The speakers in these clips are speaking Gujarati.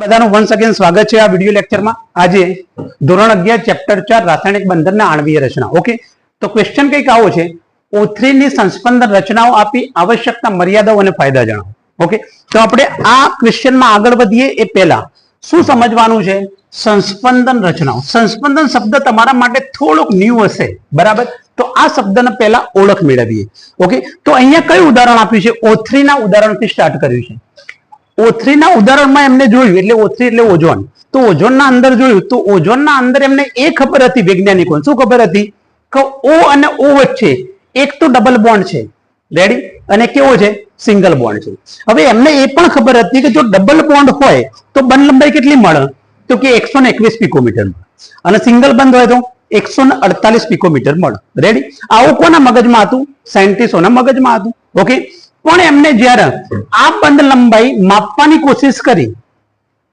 બધાનું વન્સ અગેન સ્વાગત છે આ વીડિયો લેક્ચરમાં. આજે ધોરણ અગિયાર, ચેપ્ટર ચાર, રાસાયણિક બંધનના આણવીય રચના. ઓકે? તો ક્વેશ્ચન કંઈક આવો છે. O3 ની રચનાઓ આપી આવશ્યકતા મર્યાદાઓ અને ફાયદા જણાવો. ઓકે? તો આપણે આ ક્વેશ્ચનમાં આગળ વધીએ એ પહેલા. શું સમજવાનું છે? સંસ્પંદન રચનાઓ. સંસ્પંદન શબ્દ તમારા માટે થોડોક ન્યૂ હશે. બરાબર? તો આ શબ્દને પહેલા ઓળખ મેળવીએ. ઓકે? તો અહીંયા કયું ઉદાહરણ આપ્યું છે? ઓથરીના ઉદાહરણથી સ્ટાર્ટ કર્યું છે. O3 ના ઉદાહરણમાં એમને જોયું, એટલે ઓથરી એટલે ઓઝોન. તો ઓઝોનના અંદર જોયું, તો ઓઝોનના અંદર એમને એ ખબર હતી વૈજ્ઞાનિકોને. શું ખબર હતી? કે ઓ અને ઓ વચ્ચે એક તો ડબલ બોન્ડ છે. રેડી અને કેવો છે? સિંગલ બોન્ડ છે. હવે એમને એ પણ ખબર હતી કે જો ડબલ બોન્ડ હોય, તો બંધ લંબાઈ કેટલી મળે? તો કે એકસો ને એકવીસ પિકોમીટર અને સિંગલ બંધ હોય તો એકસો ને અડતાલીસ પિકોમીટર મળે. રેડી આવું કોના મગજમાં હતું? સાયન્ટિસ્ટોના મગજમાં હતું. ઓકે પણ એમને જ્યારે આ બંધ લંબાઈ માપવાની કોશિશ કરી,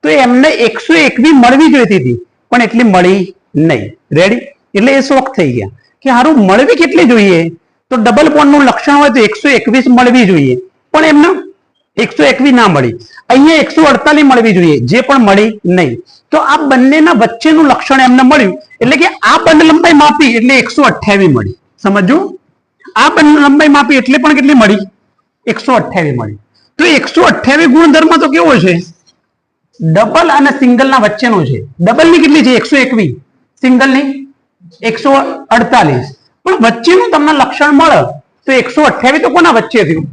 તો એમને એકસો એકવી મળવી જોઈતી હતી, પણ એટલી મળી નહીં. રેડી એટલે એ શોખ થઈ ગયા કે સારું મળવી કેટલી જોઈએ? તો ડબલનું લક્ષણ હોય તો એકસો એકવીસ મળવી જોઈએ, પણ એમને એકસો એકવી ના મળી. અહીંયા એકસો અડતાલીસ મળવી જોઈએ, જે પણ મળી નહીં. તો આ બંનેના વચ્ચેનું લક્ષણ એમને મળ્યું, એટલે કે આ બંધ લંબાઈ માપી એટલે એકસો અઠ્યાવી મળી. સમજો આ બંધ લંબાઈ માપી એટલે પણ કેટલી મળી? એકસો અઠ્યાવીસ મળી. તો એકસો અઠ્યાવીસ ગુણધર્મ તો કેવો છે? ડબલ અને સિંગલ ના વચ્ચેનો છે. ડબલની કેટલી છે? એકસો એકવીસ સિંગલની એકસો અડતાલીસ. પણ વચ્ચેનું તમને લક્ષણ મળે તો એકસો અઠ્યાવીસ તો કોના વચ્ચે થયું?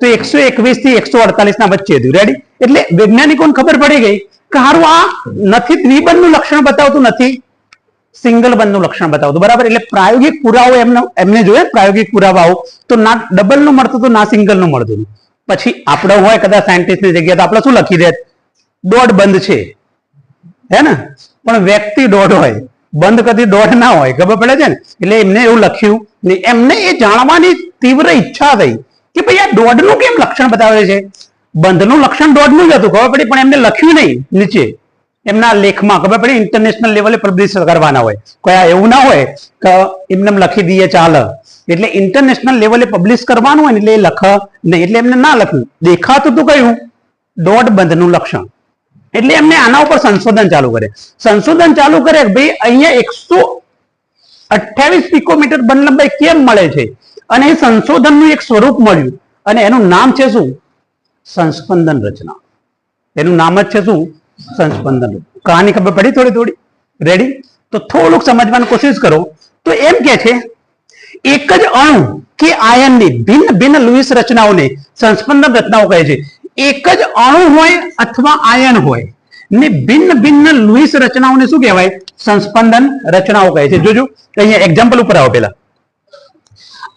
તો એકસો એકવીસથી એકસો અડતાલીસ ના વચ્ચે થયું. રેડી એટલે વૈજ્ઞાનિકોને ખબર પડી ગઈ કે હારું આ નથી દ્વિબંધનું લક્ષણ બતાવતું નથી. સિંગલ બંધનું લક્ષણ બતાવતું બરાબર? એટલે પ્રાયોગિક પુરાવો એમને એમને જોઈએ પ્રાયોગિક પુરાવાઓ? તો ના ડબલનું મળતું હતું, ના સિંગલનું મળતું હતું. પછી આપણે હોય કદાચ સાયન્ટિસ્ટની જગ્યાએ તો આપણે શું લખી દે? દોઢ બંધ છે. હે ને? પણ વ્યક્તિ દોઢ હોય. બંધ કદી દોઢ ના હોય, ખબર પડે છે ને? એટલે એમને એવું લખ્યું નહીં એમને એ જાણવાની તીવ્ર ઈચ્છા થઈ કે ભાઈ આ દોઢનું કેમ લક્ષણ બતાવે છે? બંધનું લક્ષણ દોઢનું જ હતું, ખબર પડી? પણ એમને લખ્યું નહીં નીચે. એમના લેખમાં ખબર પડે? ઇન્ટરનેશનલ લેવલે પબ્લિશ કરવાના હોય. કોઈ એવું ના હોય કે એમને લખી દઈએ ચાલે. એટલે ઇન્ટરનેશનલ લેવલે પબ્લિશ કરવાનું હોય એટલે એ લખ નહીં. એટલે એમને ના લખ્યું. દેખાતું તો કયું? દોઢ બંધનું લક્ષણ. એટલે એમને આના ઉપર સંશોધન ચાલુ કરે. સંશોધન ચાલુ કરે ભાઈ અહીંયા એકસો અઠ્યાવીસ પિકોમીટર બંધ લંબાઈ કેમ મળે છે? અને એ સંશોધનનું એક સ્વરૂપ મળ્યું. અને એનું નામ છે શું? સંસ્પંદન રચના. એનું નામ જ છે શું? સંસ્પંદન. કહાની ખબર પડી થોડી થોડી? રેડી તો થોડુંક સમજવાની કોશિશ કરો. તો એમ કે છે, એક જ અણુ કે આયનની ભિન્ન ભિન્ન લુઈસ રચનાઓને સંસ્પંદન રચનાઓ કહે છે. એક જ અણુ હોય અથવા આયન હોય, ને ભિન્ન ભિન્ન લુઈસ રચનાઓને શું કહેવાય? સંસ્પંદન રચનાઓ કહે છે. જોજો, અહીંયા એક્ઝામ્પલ ઉપર આવો પેલા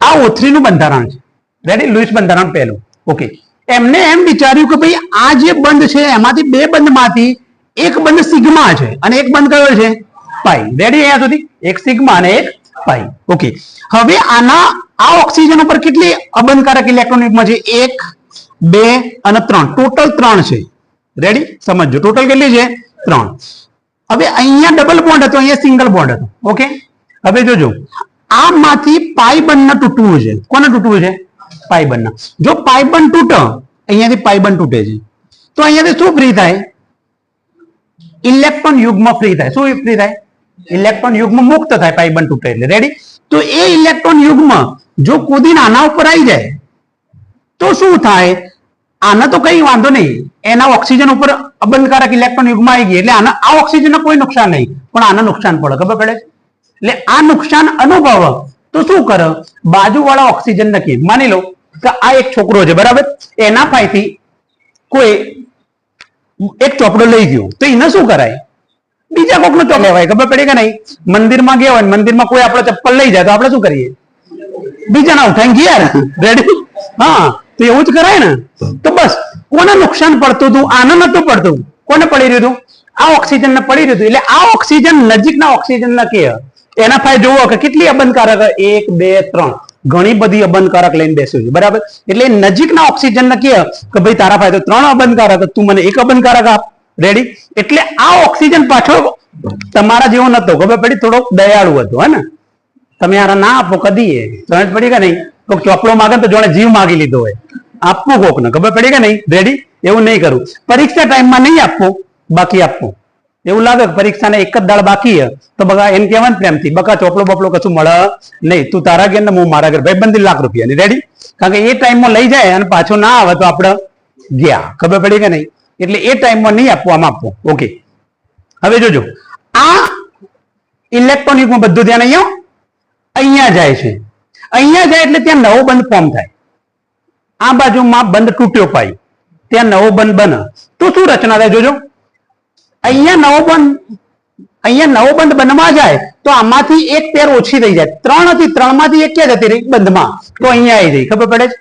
આ ઓથરીનું બંધારણ છે. રેડી લુઈસ બંધારણ પહેલું. ઓકે એમને એમ વિચાર્યું કે ભાઈ, આ જે બંધ છે, એમાંથી બે બંધમાંથી એક બંધ સિગ્મા છે અને એક બંધ કયો છે? પાઈ રેડી અહીંયા સુધી? એક સિગ્મા અને એક પાઈ ઓકે હવે આના, આ ઓક્સિજન ઉપર કેટલી અબંધકારક ઇલેક્ટ્રોનિકમાં છે? એક, બે અને ત્રણ. ટોટલ ત્રણ છે. રેડી સમજો ટોટલ કેટલી છે? ત્રણ. હવે અહીંયા ડબલ બોન્ડ હતો, અહીંયા સિંગલ બોન્ડ હતો. ઓકે હવે જોજો. આમાંથી પાઈ બંધ તૂટવું છે. કોને તૂટવું છે? પાઈ બંધ જો પાયબંધ તૂટે, અહીંયાથી પાયબંધ તૂટે છે. તો અહીંયાથી શું ફ્રી થાય? ઇલેક્ટ્રોન યુગ્મ ફ્રી થાય. શું ફ્રી થાય? ઇલેક્ટ્રોન યુગ્મ મુક્ત થાય પાયબંધ તૂટે એટલે. રેડી તો એ ઇલેક્ટ્રોન યુગ્મ જો કુદીને આના ઉપર આવી જાય, તો શું થાય? આને તો કઈ વાંધો નહીં. એના ઓક્સિજન ઉપર અબંધકારક ઇલેક્ટ્રોન યુગ્મ આવી ગઈ. એટલે આના, આ ઓક્સિજનને કોઈ નુકસાન નહીં. પણ આને નુકસાન પડે. ખબર પડે? એટલે આ નુકસાન અનુભવ. તો શું કરે? બાજુવાળા ઓક્સિજન નક્કી માની લો આ એક છોકરો છે, બરાબર? એના પાસેથી કોઈ એક ચોપડો લઈ ગયો. તો એને શું કરાય? બીજા કોકનો ચોપ લેવાય, ખબર પડી કે નહીં? મંદિરમાં ગયા હોય મંદિરમાં કોઈ આપણો ચપ્પલ લઈ જાય તો આપણે શું કરીએ? બીજાના ઉઠાઈને ગયા રેડી હા, તો એવું જ કરાય ને. તો બસ, કોને નુકસાન પડતું હતું? આને નતું પડતું. કોને પડી રહ્યું હતું? આ ઓક્સિજન ને પડી રહ્યું હતું. એટલે આ ઓક્સિજન નજીકના ઓક્સિજન ના કે એના ફાય જોવો કે કેટલી અબંધકારક એક, બે, ત્રણ. ઘણી બધી અબંધકારક લઈને બેસ્યું છે. બરાબર? એટલે નજીકના ઓક્સિજન ને કે ભાઈ તારા ફાયદો ત્રણ અબંધકારક તું મને એક અબંધકારક આપ. રેડી એટલે આ ઓક્સિજન પાછળ તમારા જેવો નતો. ખબર પડી? થોડો દયાળુ હતો, હે ને? તમે યાર ના આપો કદી એ. સમજ પડી કે નહીં? કોઈક ચોપડો માગે તો જોડે જીવ માગી લીધો હોય. આપવું કોક ને ખબર પડી કે નહીં? રેડી એવું નહીં કરવું પરીક્ષા ટાઈમમાં નહીં આપવું, બાકી આપવું. એવું લાગે કે પરીક્ષાને એક જ દાળ બાકી હે તો બગા એમ કહેવાનું પ્રેમથી, બકા ચોપડો બપડો કશું મળે નહીં. તું તારા ઘેર ને હું મારા ઘર. ભાઈ, બંધી લાખ રૂપિયાની રેડી કારણ કે એ ટાઈમમાં લઈ જાય અને પાછો ના આવે તો આપણે ગયા. ખબર પડી કે નહીં? એટલે એ ટાઈમમાં નહીં આપવું આમ ઓકે હવે જોજો. આ ઇલેક્ટ્રોનિકમાં બધું ધ્યાન અહીંયા? અહીંયા જાય છે. અહીંયા જાય એટલે ત્યાં નવો બંધ ફોર્મ થાય. આ બાજુમાં બંધ તૂટ્યો પાય. ત્યાં નવો બંધ બને. તો શું રચના થાય જોજો? અહીંયા નવો બંધ, અહીંયા નવો બંધ બનવા જાય તો આમાંથી એક પેર ઓછી થઈ જાય. ત્રણ હતી ત્રણમાંથી એક ક્યાં જતી રહી? બંધમાં. તો અહીંયા આવી ગઈ. ખબર પડે છે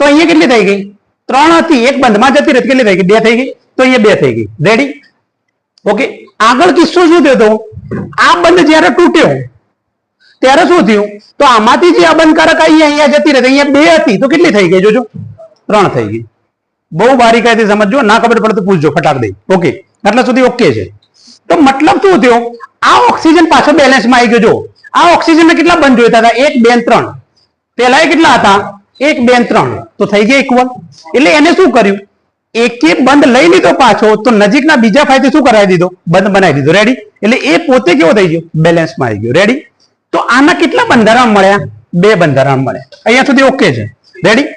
તો અહીંયા કેટલી થઈ ગઈ? ત્રણ હતી, એક બંધમાં જતી રહી કેટલી થઈ ગઈ? બે થઈ ગઈ. તો અહીંયા બે થઈ ગઈ. રેડી ઓકે આગળ કિસ્સો શું થયો હતો આ બંધ જ્યારે તૂટ્યો, ત્યારે શું થયું? તો આમાંથી જે અબંધકારક આવી અહીંયા જતી રહી અહીંયા બે હતી. તો કેટલી થઈ ગઈ? જોજો. ત્રણ થઈ ગઈ. બહુ બારીકાઈથી સમજજો, ના ખબર પડે તો પૂછજો, ફટાક દઈ. ઓકે આટલા સુધી ઓકે છે. તો મતલબ શું થયો? આ ઓક્સિજન પાછો બેલેન્સમાં આવી ગયો, જો. આ ઓક્સિજન કેટલા બંધ જોઈતા હતા? એક, બે ત્રણ. એ કેટલા હતા? એક, બે ત્રણ. તો થઈ ગયા ઇક્વલ એટલે એને શું કર્યું? એકે બંધ લઈ લીધો પાછો, તો નજીકના બીજા ફાયદે શું કરાવી દીધો? બંધ બનાવી દીધો. રેડી એટલે એ પોતે કેવો થઈ ગયો? બેલેન્સમાં આવી ગયો. રેડી તો આના કેટલા બંધારણ મળ્યા? બે બંધારણ મળ્યા. અહીંયા સુધી ઓકે છે. રેડી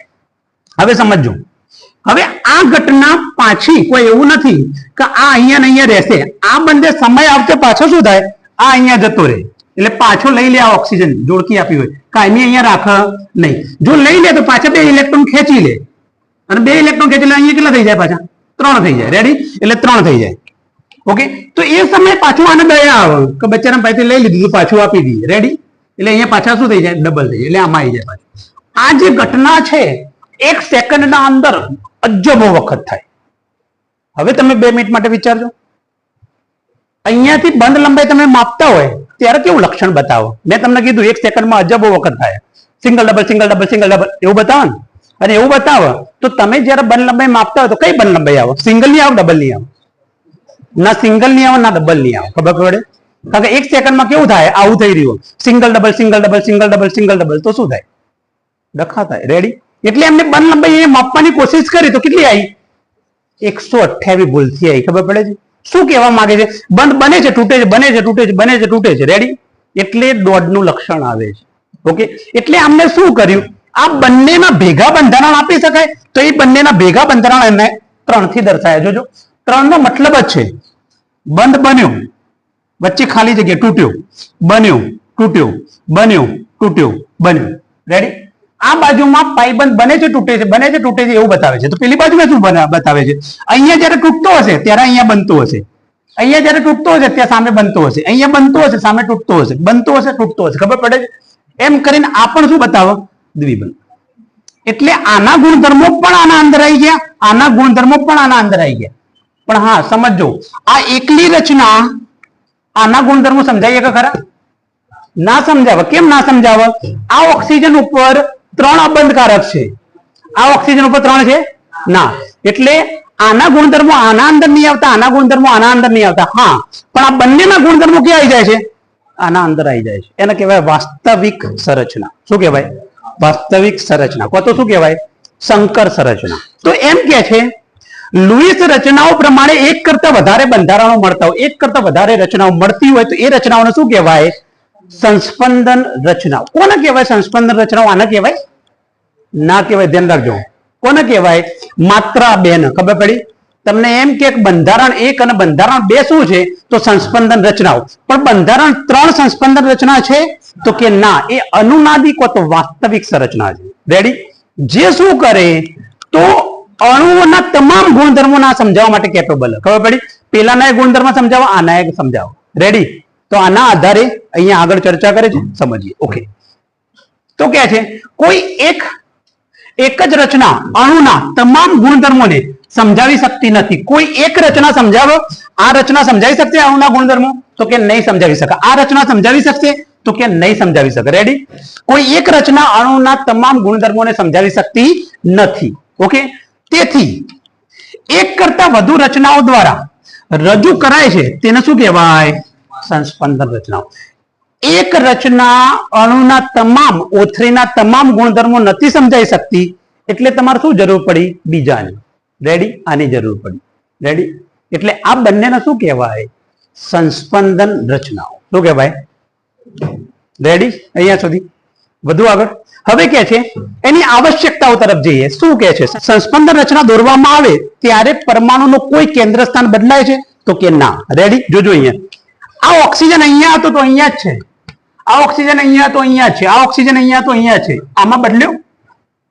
હવે સમજજો. હવે આ ઘટના પાછી કોઈ એવું નથી કે આ અહીંયા ને અહીંયા રહેશે. આ બંને સમય આવશે પાછો શું થાય? આ અહીંયા જતો રહે. એટલે પાછો લઈ લે આ ઓક્સિજન, જોડકી આપી હોય. કાયમી અહીંયા રાખ, નહીં. જો લઈ લે તો પાછા બે ઇલેક્ટ્રોન ખેંચી લે. અને બે ઇલેક્ટ્રોન ખેંચી લે, અહીંયા કેટલા થઈ જાય પાછા? ત્રણ થઈ જાય. રેડી એટલે ત્રણ થઈ જાય. ઓકે તો એ સમય પાછું આને દયા આવે. કે બચ્ચાને પાછી લઈ લીધું પાછું આપી દઈએ. રેડી એટલે અહીંયા પાછા શું થઈ જાય? ડબલ થઈ જાય. એટલે આમાં આવી જાય પાછું. આ જે ઘટના છે એક સેકન્ડના અંદર અજબો વખત થાય. હવે તમે બે મિનિટ માટે વિચારજો. અહીંયાથી બંધ લંબાઈ તમે માપતા હોય, ત્યારે કેવું લક્ષણ બતાવો? મેં તમને કીધું, એક સેકન્ડમાં અજબો વખત થાય. Single double single double single double એવું બતાવો ને? અને એવું બતાવો, તો તમે જ્યારે બંધ લંબાઈ માપતા હોય, તો કઈ બંધ લંબાઈ આવો? સિંગલની આવો ડબલની આવે? ના સિંગલની આવો, ના ડબલની આવે. ખબર પડે? કારણ કે એક સેકન્ડમાં કેવું થાય? આવું થઈ રહ્યું. Single double single double single double single double તો શું થાય? ડખા થાય. રેડી એટલે એમને બંધ લંબાઈ એ માપવાની કોશિશ કરી તો કેટલી આવી? એકસો અઠ્યાવીસ ભૂલથી આવી, ખબર પડે છે? શું કહેવા માંગે છે? બંધ બને છે, તૂટે છે, બને છે, તૂટે છે, બને છે, તૂટે છે. રેડી એટલે દોડનું લક્ષણ આવે છે. ઓકે એટલે આમને શું કર્યું? આ બંનેના ભેગા બંધારણ આપી શકાય? તો એ બંનેના ભેગા બંધારણ એમને ત્રણથી દર્શાયા. જોજો. ત્રણ નો મતલબ જ છે. બંધ બન્યું. વચ્ચે ખાલી જગ્યા તૂટ્યો. બન્યું તૂટ્યો. બન્યું તૂટ્યો. બન્યું. રેડી આ બાજુમાં પાઇબંધ બને છે, તૂટે છે, બને છે, તૂટે છે એવું બતાવે છે. તો પેલી બાજુમાં શું બતાવે છે? અહીંયા જ્યારે તૂટતો હશે, ત્યારે અહીંયા બનતો હશે. અહીંયા જ્યારે તૂટતો હશે, ત્યાં સામે બનતો હશે. અહીંયા બનતો હશે, સામે તૂટતો હશે. બનતો હશે, તૂટતો હશે. ખબર પડે છે? એમ કરીને આ પણ શું બતાવો? દ્વિબંધ. એટલે આના ગુણધર્મો પણ આના અંદર આવી ગયા, આના ગુણધર્મો પણ આના અંદર આવી ગયા. પણ હા સમજો આ એકલી રચના આના ગુણધર્મો સમજાવીએ કે ખરા? ના સમજાવે. કેમ ના સમજાવે? આ ઓક્સિજન ઉપર ત્રણ અબંધકારક છે. આ ઓક્સિજન ઉપર ત્રણ છે? ના. એટલે આના ગુણધર્મો આના અંદર નહીં આવતા, આના ગુણધર્મો આના અંદર નહીં આવતા. હા, પણ આ બંનેના ગુણધર્મો ક્યાં આવી જાય છે? આના અંદર આવી જાય છે. એને કહેવાય વાસ્તવિક સંરચના. શું કહેવાય? વાસ્તવિક સંરચના. કો તો શું કહેવાય? સંકર સંરચના. તો એમ કે છે, લુઈસ રચનાઓ પ્રમાણે એક કરતા વધારે બંધારણો મળતા હોય, એક કરતા વધારે રચનાઓ મળતી હોય તો એ રચનાઓને શું કહેવાય? સંસ્પંદન રચનાઓ કોને કહેવાય સંસ્પંદન રચનાઓ આને કહેવાય? ના કહેવાય, ધ્યાન રાખજો. કોને કહેવાય? માત્રા બે ને ખબર પડી? તમને એમ કે બંધારણ એક અને બંધારણ બે શું છે? તો સંસ્પંદન રચનાઓ. પણ બંધારણ ત્રણ સંસ્પંદન રચના છે? તો કે ના, એ અનુનાદિક તો વાસ્તવિક સંરચના છે. રેડી જે શું કરે, તો અણુઓના તમામ ગુણધર્મોના સમજાવવા માટે કેપેબલ ખબર પડી? પેલાના ગુણધર્મ સમજાવો, આના સમજાવો. રેડી તો આના આધારે અહીંયા આગળ ચર્ચા કરે છે. સમજીએ. ઓકે તો કે છે, કોઈ એક એક જ રચના અણુના તમામ ગુણધર્મોને સમજાવી શકતી નથી. કોઈ એક રચના સમજાવો, આ રચના સમજાવી શકશે અણુના ગુણધર્મો? તો કે નહીં સમજાવી શકે. આ રચના સમજાવી શકશે? તો કે નહીં સમજાવી શકે. રેડી કોઈ એક રચના અણુના તમામ ગુણધર્મોને સમજાવી શકતી નથી. ઓકે તેથી, એક કરતા વધુ રચનાઓ દ્વારા રજૂ કરાય છે. તેને શું કહેવાય? સંસ્પંદન રચનાઓ. એક રચના અણુના તમામ, ઓથરીના તમામ ગુણધર્મો નથી સમજાઈ શકતી, એટલે તમારે શું જરૂર પડી? બીજાની. રેડી આની જરૂર પડી. રેડી એટલે આ બંનેને શું કહેવાય? સંસ્પંદન રચનાઓ. શું કહેવાય? રેડી અહીંયા સુધી. વધુ આગળ. હવે કે છે, એની આવશ્યકતાઓ તરફ જઈએ. શું કે છે? સંસ્પંદન રચના દોરવામાં આવે ત્યારે પરમાણુનો કોઈ કેન્દ્ર સ્થાન બદલાય છે? તો કે ના. રેડી જોજો અહીંયા. આ ઓક્સિજન અહીંયા હતો તો અહીંયા જ છે. આ ઓક્સિજન અહીંયા તો અહીંયા છે. આ ઓક્સિજન અહીંયા તો અહીંયા છે. આમાં બદલ્યો?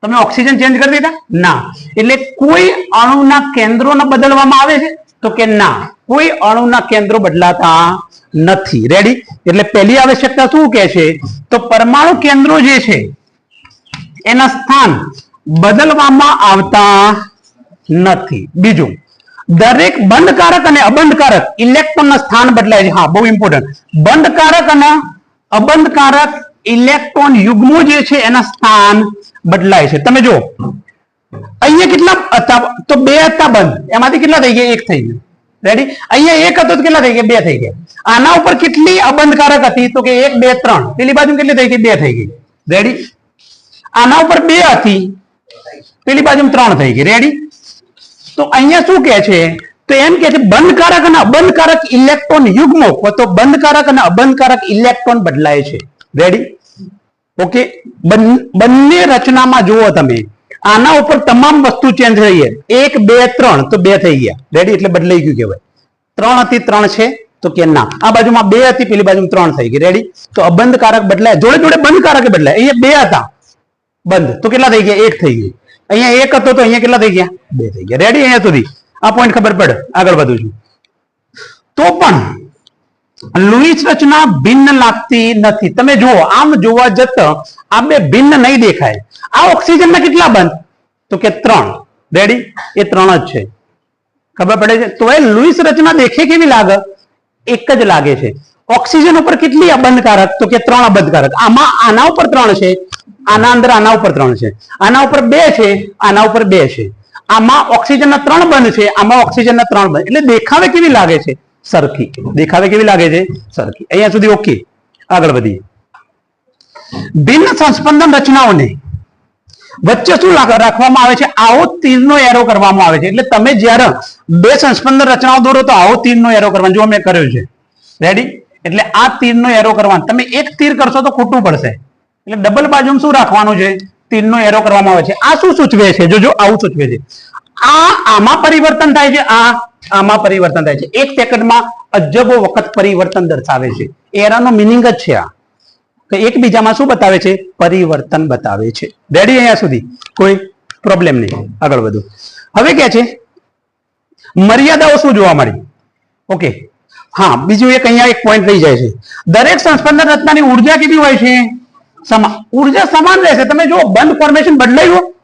તમે ઓક્સિજન ચેન્જ કરી દીધા? ના. એટલે કોઈ અણુના કેન્દ્રો બદલવામાં આવે છે? તો કે ના. કોઈ અણુના કેન્દ્રો બદલાતા નથી. રેડી એટલે પહેલી આવશ્યકતા શું કે છે? તો પરમાણુ કેન્દ્રો જે છે, એના સ્થાન બદલવામાં આવતા નથી. બીજું દરેક બંધકારક અને અબંધકારક ઇલેક્ટ્રોનના સ્થાન બદલાય છે. હા, બહુ ઇમ્પોર્ટન્ટ બંધકારક અને અબંધકારક ઇલેક્ટ્રોન યુગ્મો જે છે, એના સ્થાન બદલાય છે. તમે જો અહીંયા કેટલા હતા? તો બે હતા બંધ. એમાંથી કેટલા થઈ ગયા? એક થઈ ગયું. રેડી અહીંયા એક હતો તો કેટલા થઈ ગયા? બે થઈ ગયા. આના ઉપર કેટલી અબંધકારક હતી? તો કે એક, બે, ત્રણ. પેલી બાજુ કેટલી થઈ ગઈ? બે થઈ ગઈ. રેડી આના ઉપર બે હતી. પેલી બાજુ ત્રણ થઈ ગઈ. રેડી તો અહીંયા શું કે છે? તો એમ કે છે, બંધકારક અને અબંધકારક ઇલેક્ટ્રોન યુગ્મો તો બંધકારક અને અબંધકારક ઇલેક્ટ્રોન બદલાય છે. રેડી ઓકે બંને રચનામાં જુઓ તમે. આના ઉપર તમામ વસ્તુ ચેન્જ થઈ ગયા એક, બે, ત્રણ, તો બે થઈ ગયા. રેડી એટલે બદલાઈ ગયું કહેવાય. ત્રણ હતી, ત્રણ છે, તો કે ના. આ બાજુમાં બે હતી, પેલી બાજુ ત્રણ થઈ ગઈ. રેડી તો અબંધકારક બદલાય. જોડે જોડે બંધકારક બદલાય. અહીંયા બે હતા. બંધ. તો કેટલા થઈ ગયા? એક થઈ ગયું અહીંયા એક હતો તો અહીંયા કેટલા થઈ ગયા? બે થઈ ગયા. રેડી અહીંયા સુધી? આ પોઈન્ટ ખબર પડે. આગળ વધુ છું. તો પણ લુઈસ રચના ભિન્ન લાગતી નથી. તમે જુઓ, આમ જોવા જતા આ બે ભિન્ન નહીં દેખાય. આ ઓક્સિજન ના કેટલા બંધ? તો કે ત્રણ. રેડી એ ત્રણ જ છે. ખબર પડે છે? તો એ લુઈસ રચના દેખે કેવી લાગે? એક જ લાગે છે. ઓક્સિજન ઉપર કેટલી અબંધકારક તો કે ત્રણ અબંધકારક આમાં આના ઉપર ત્રણ છે. આના અંદર આના ઉપર ત્રણ છે. આના ઉપર બે છે, આના ઉપર બે છે. આમાં ઓક્સિજનના ત્રણ બંધ છે, આમાં ઓક્સિજનના ત્રણ બંધ. એટલે દેખાવે કેવી લાગે છે? સરખી. દેખાવે કેવી લાગે છે? સરખી. અહીંયા સુધી ઓકે આગળ વધીએ. ભિન્ન સંસ્પંદન રચનાઓને વચ્ચે શું રાખવામાં આવે છે? આવો તીરનો એરો કરવામાં આવે છે. એટલે તમે જ્યારે બે સંસ્પંદન રચનાઓ દોરો તો આવો તીરનો એરો કરવાનો. જો મેં કર્યો છે. રેડી એટલે આ તીરનો એરો કરવાનો. તમે એક તીર કરશો તો ખોટું પડશે. એટલે ડબલ બાજુ શું રાખવાનું છે? તીરનો એરો કરવામાં આવે છે. આ શું સૂચવે છે? જોજો, આવું સૂચવે છે. આ આમાં પરિવર્તન થાય છે? આ આમાં પરિવર્તન થાય છે. એક સેકન્ડમાં અજબો વખત પરિવર્તન દર્શાવે છે. એરાનો મિનિંગ જ છે આ. એકબીજામાં શું બતાવે છે? પરિવર્તન બતાવે છે. રેડી અહીંયા સુધી? કોઈ પ્રોબ્લેમ નહીં. આગળ વધુ. હવે કે છે, મર્યાદાઓ શું જોવા મળી? ઓકે હા, બીજું એક અહીંયા એક પોઈન્ટ લઈ જાય છે. દરેક સંસ્પંદન રચનાની ઊર્જા કેટલી હોય છે? સમા ઊર્જા સમાન રહેશે. તમે જો બંધ ફોર્મેશન બદલાયું.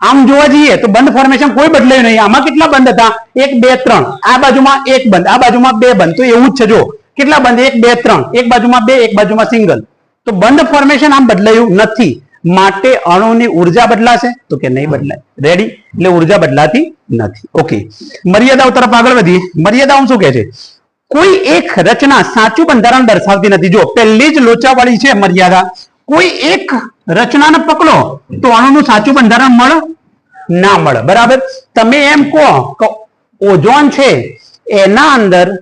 આમ જોવા જઈએ તો બંધ ફોર્મેશન કોઈ બદલાયું નહીં. આમાં કેટલા બંધ હતા? એક, બે, ત્રણ. આ બાજુમાં એક બંધ, આ બાજુમાં બે બંધ. તો એવું જ છે જો કેટલા બંધ? એક, બે, ત્રણ. એક બાજુમાં બે, એક બાજુમાં સિંગલ તો બંધ ફોર્મેશન આમ બદલાયું નથી. માટે અણુની ઊર્જા બદલાશે તો કે નહીં બદલાય. રેડી એટલે ઊર્જા બદલાતી નથી. ઓકે મર્યાદાઓ તરફ આગળ વધીએ. મર્યાદાઓ શું કહે છે? કોઈ એક રચના સાચું બંધારણ દર્શાવતી નથી. જો, પહેલી જ લોચાવાળી છે મર્યાદા. કોઈ એક રચનાને પકડો, તો અણુનું સાચું બંધારણ મળે ના મળે. બરાબર? તમે એમ કહો કે ઓઝોન છે, એના અંદર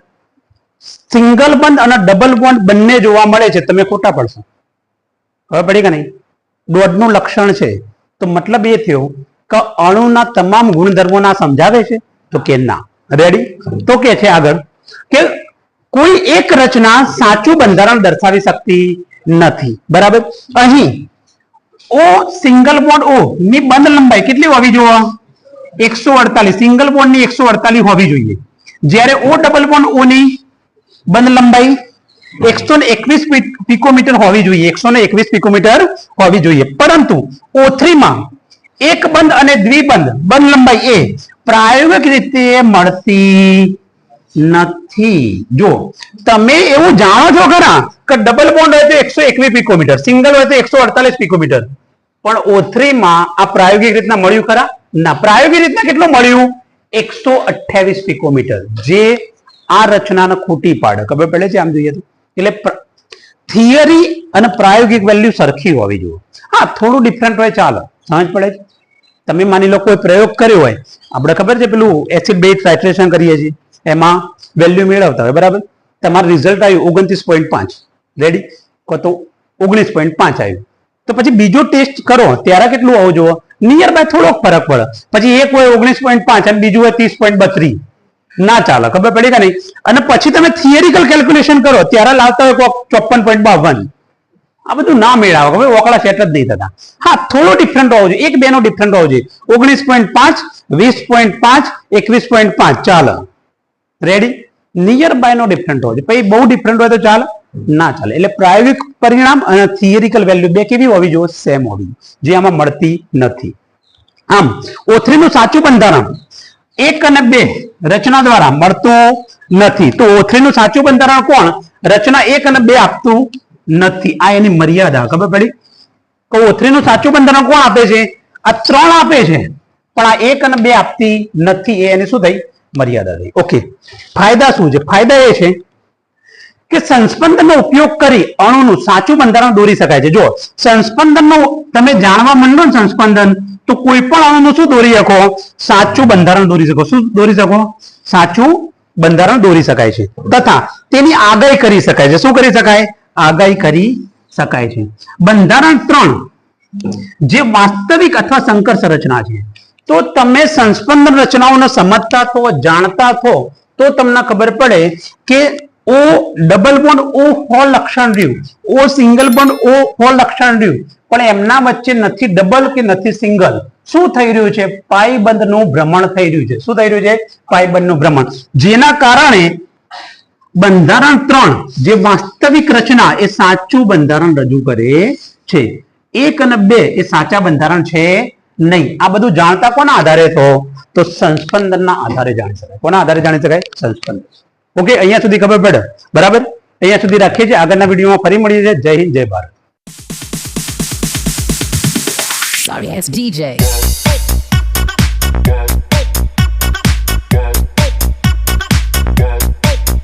સિંગલ બોન્ડ અને ડબલ બોન્ડ બંને જોવા મળે છે. તમે ખોટા પડશો. ખબર પડી કે નહીં? દોડનું લક્ષણ છે. તો મતલબ એ થયો કે અણુના તમામ ગુણધર્મોના સમજાવે છે? તો કે ના. રેડી તો કે છે આગળ. કે કોઈ એક રચના સાચું બંધારણ દર્શાવી શકતી નથી. બરાબર? અહીં ઓ સિંગલ બોન્ડ ઓ, ની બંધ લંબાઈ કેટલી હોવી જોઈએ એકસો અડતાલીસ. સિંગલ બોન્ડની એકસો અડતાલીસ હોવી જોઈએ. જ્યારે ઓ ડબલ બોન્ડ ઓ ની બંધ લંબાઈ એકસો ને એકવીસ પિકોમીટર હોવી જોઈએ. એકસો ને એકવીસ પિકોમીટર હોવી જોઈએ. પરંતુ O3 માં એક બંધ અને દ્વિબંધ બંધ લંબાઈ એ પ્રાયોગિક રીતે મળતી નથી. જો, તમે એવું જાણો છો ખરા કે ડબલ બોન્ડ હોય તો એકસો એકવીસ પિકોમીટર સિંગલ હોય તો એકસો અડતાલીસ પિકોમીટર પણ O3 માં આ પ્રાયોગિક રીતના મળ્યું ખરા? ના, પ્રાયોગિક રીતના કેટલું મળ્યું? એકસો અઠ્યાવીસ પિકોમીટર જે આ રચનાને ખોટી પાડે. ખબર પડે છે આમ જોઈએ તો? એટલે થિયરી અને પ્રાયોગિક વેલ્યુ સરખી હોવી જોઈએ. હા, થોડું ડિફરન્ટ હોય, ચાલો. સમજ પડે છે? તમે માની લો કોઈ પ્રયોગ કર્યો હોય. આપણે ખબર છે પેલું એસિડ બેઝ ટાઇટ્રેશન કરીએ છીએ. એમાં વેલ્યુ મેળવતા હોય, બરાબર? તમારું રિઝલ્ટ આવ્યું ઓગણત્રીસ પોઈન્ટ પાંચ. રેડી કહો ઓગણીસ પોઈન્ટ પાંચ આવ્યું. તો પછી બીજો ટેસ્ટ કરો, ત્યારે કેટલું આવું જુઓ? નિયર બાય થોડોક ફરક પડે. પછી એક હોય ઓગણીસ પોઈન્ટ પાંચ અને બીજું હોય ત્રીસ પોઈન્ટ બત્રીસ. ના ચાલે, ખબર પડી કે નહીં? અને પછી તમે થિયરિકલ કેલ્ક્યુલેશન કરો, ત્યારે લાવતા હોય ચોપન પોઈન્ટ બાવન. આ બધું ના મેળાવો હવે ઓકળા સેટ જ નહીં થતા. હા, થોડો ડિફરન્ટ હોવો જોઈએ, એક બે નો ડિફરન્ટ હોવો જોઈએ. ઓગણીસ પોઈન્ટ પાંચ, વીસ પોઈન્ટ પાંચ, એકવીસ પોઈન્ટ પાંચ. ચાલે. Ready near by no different હોય. પછી બહુ ડિફરન્ટ હોય તો ચાલે ના ચાલે. એટલે પ્રાયોગિક પરિણામ અને થિયરિકલ વેલ્યુ બે કેવી હોવી જોઈએ? સેમ હોવી જે આમાં મળતી નથી. આમ ઓથરીનું સાચું બંધારણ. એક અને બે રચના દ્વારા મળતું નથી. તો ઓથરીનું સાચું બંધારણ કોણ? રચના એક અને બે આપતું નથી. આ એની મર્યાદા, ખબર પડી? તો ઓથરીનું સાચું બંધારણ કોણ આપે છે? આ ત્રણ આપે છે. પણ આ એક અને બે આપતી નથી. એ એની શું થઈ? મર્યાદા થઈ ઓકે ફાયદા શું છે? ફાયદા એ છે કે સંસ્પંદનનો ઉપયોગ કરી અણુનું સાચું બંધારણ દોરી શકાય છે. જો સંસ્પંદનનો તમે જાણવા માંડો સંસ્પંદન, તો કોઈ પણ અણુનું શું દોરી શકો? સાચું બંધારણ દોરી શકો. શું દોરી શકો? સાચું બંધારણ દોરી શકાય છે. તથા તેની આગાહી કરી શકાય છે. શું કરી શકાય? આગાહી કરી શકાય છે. બંધારણ ત્રણ, જે વાસ્તવિક અથવા સંકર સંરચના છે. તો તમે સંસ્પંદન રચનાઓને સમજતા થો જાણતા થો તો તમને ખબર પડે કે ઓ ડબલ બોન્ડ ઓ હો લક્ષણ રહ્યું. ઓ સિંગલ બોન્ડ ઓ હો લક્ષણ રહ્યું. પણ એમના વચ્ચે નથી ડબલ કે નથી સિંગલ શું થઈ રહ્યું છે? પાઈબંધનું ભ્રમણ થઈ રહ્યું છે. શું થઈ રહ્યું છે? પાઈબંધનું ભ્રમણ. જેના કારણે બંધારણ ત્રણ, જે વાસ્તવિક રચના, એ સાચું બંધારણ રજૂ કરે છે. એક અને બે એ સાચા બંધારણ છે. નહીં. આ બધું જાણતા કોના આધારે તો? તો સંસ્પંદનના આધારે જાણી શકાય. કોના આધારે જાણી શકાય? સંસ્પંદન ઓકે, અહીંયા સુધી ખબર પડે. બરાબર? અહીંયા સુધી રાખીએ છીએ. આગળના વિડીયોમાં ફરી મળીએ છીએ. જય હિન્દ, જય ભારત. DJ.